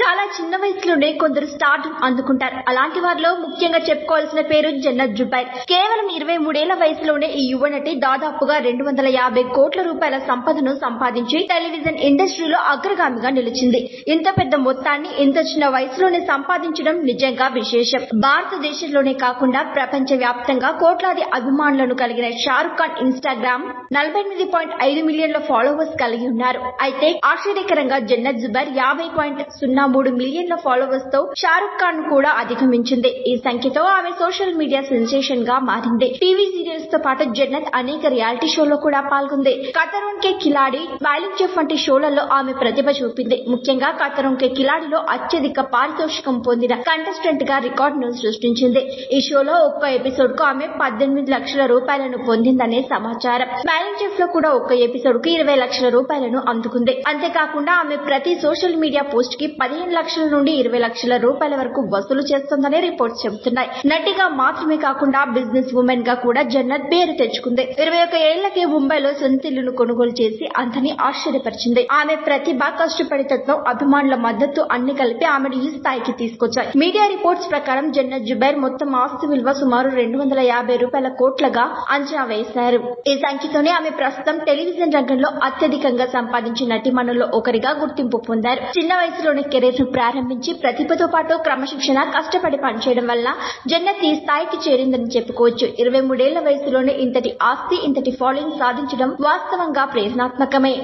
చాలా చిన్న వయసులోనే కొందరు స్టార్ట్ అందుకుంటారు. అలాంటి వారిలో ముఖ్యంగా చెప్పుకోవాల్సిన పేరు జన్నత్ జుబైర్. కేవలం ఇరవై మూడేళ్ళ వయసులోనే ఈ యువ నటి దాదాపుగా రెండు వందల యాభై కోట్ల రూపాయల సంపదను సంపాదించి టెలివిజన్ ఇండస్ట్రీలో అగ్రగామిగా నిలిచింది. ఇంత పెద్ద మొత్తాన్ని ఇంత చిన్న వయసులోనే సంపాదించడం నిజంగా విశేషం. భారతదేశంలోనే కాకుండా ప్రపంచ వ్యాప్తంగా కోట్లాది అభిమానులను కలిగిన షారుఖ్ ఖాన్ ఇన్స్టాగ్రామ్ నలభై ఎనిమిది పాయింట్ ఐదు మిలియన్ల ఫాలోవర్స్ కలిగి ఉన్నారు. అయితే ఆశ్చర్యకరంగా జన్నత్ జుబైర్ యాభై పాయింట్ సున్నా మూడు మిలియన్ల ఫాలోవర్స్తో షారుఖ్ ఖాన్ కూడా అధిగమించింది. ఈ సంఖ్యతో ఆమె సోషల్ మీడియా సెన్సేషన్గా మారింది. టీవీ సీరియల్స్తో పాటు జన్నత్ అనేక రియాలిటీ షోలో కూడా పాల్గొంది. కతరోన్ కే కిలాడి స్మైలింగ్ చెఫ్ వంటి షోలలో ఆమె ప్రతిభ చూపింది. ముఖ్యంగా కతరోన్ కే కిలాడిలో అత్యధిక పారితోషికం పొందిన కంటెస్టెంట్గా రికార్డును సృష్టించింది. ఈ షోలో ఒక్క ఎపిసోడ్కు ఆమె పద్దెనిమిది లక్షల రూపాయలను పొందిందనే సమాచారం. స్మైలింగ్ చెఫ్లో కూడా ఒక్క ఎపిసోడ్కు ఇరవై లక్షల రూపాయలను అందుకుంది. అంతేకాకుండా ఆమె ప్రతి సోషల్ మీడియా పోస్ట్కి పదిహేను లక్షల నుండి ఇరవై లక్షల రూపాయల వరకు వసూలు చేస్తుందని రిపోర్ట్స్ చెబుతున్నాయి. నటిగా మాత్రమే కాకుండా బిజినెస్ ఉమెన్గా కూడా జన్నత్ పేరు తెచ్చుకుంది. ఇరవై ఒక్క ఏళ్ళకే ముంబైలో సొంత ఇల్లును కొనుగోలు చేసి అంతని ఆశ్చర్యపరిచింది. ఆమె ప్రతిభ కష్టపడితత్వం అభిమానుల మద్దతు అన్ని కలిపి ఆమెను ఈ స్థాయికి తీసుకొచ్చాయి. మీడియా రిపోర్ట్స్ ప్రకారం జన్నత్ జుబైర్ మొత్తం ఆస్తి విలువ సుమారు రెండు వందల యాభై రూపాయల కోట్లగా అంచనా వేశారు. ఈ సంఖ్యతోనే ఆమె ప్రస్తుతం టెలివిజన్ రంగంలో అత్యధికంగా సంపాదించిన నటిమణుల్లో ఒకరిగా గుర్తింపు పొందారు. చిన్న వయసులోనే కెరీర్ను ప్రారంభించి ప్రతిభతో పాటు క్రమశిక్షణ కష్టపడి పనిచేయడం వల్ల జన్నత్ ఈ స్థాయికి చేరిందని చెప్పుకోవచ్చు. ఇరవై మూడేళ్ళ వయసులోనే ఇంతటి ఆస్తి ఇంతటి ఫాలోయింగ్ సాధించడం వాస్తవంగా ప్రేరణాత్మకమే.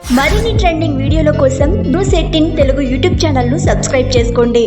మరిన్ని ట్రెండింగ్ వీడియోల కోసం న్యూస్ ఎయిటీన్ తెలుగు యూట్యూబ్ ఛానల్ను సబ్స్క్రైబ్ చేసుకోండి.